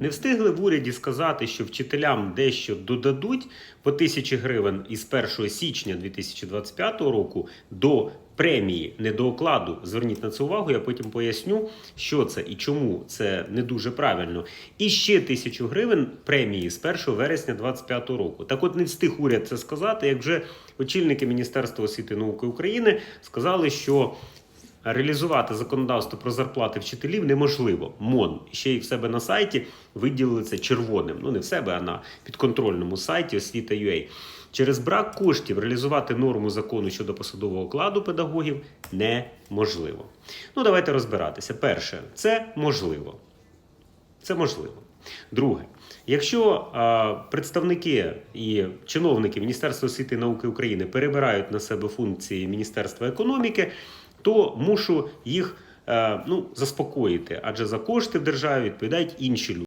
Не встигли в уряді сказати, що вчителям дещо додадуть по тисячі гривень із 1 січня 2025 року до премії, не до окладу. Зверніть на це увагу, я потім поясню, що це і чому це не дуже правильно. І ще тисячу гривень премії з 1 вересня 2025 року. Так от не встиг уряд це сказати, як вже очільники Міністерства освіти і науки України сказали, що реалізувати законодавство про зарплати вчителів неможливо. МОН ще й в себе на сайті виділили це червоним. Ну не в себе, а на підконтрольному сайті освіта.ua. Через брак коштів реалізувати норму закону щодо посадового окладу педагогів неможливо. Ну давайте розбиратися. Перше, це можливо. Це можливо. Друге, якщо а, представники і чиновники Міністерства освіти і науки України перебирають на себе функції Міністерства економіки, то мушу їх е, ну, заспокоїти, адже за кошти в державі відповідають інші люди.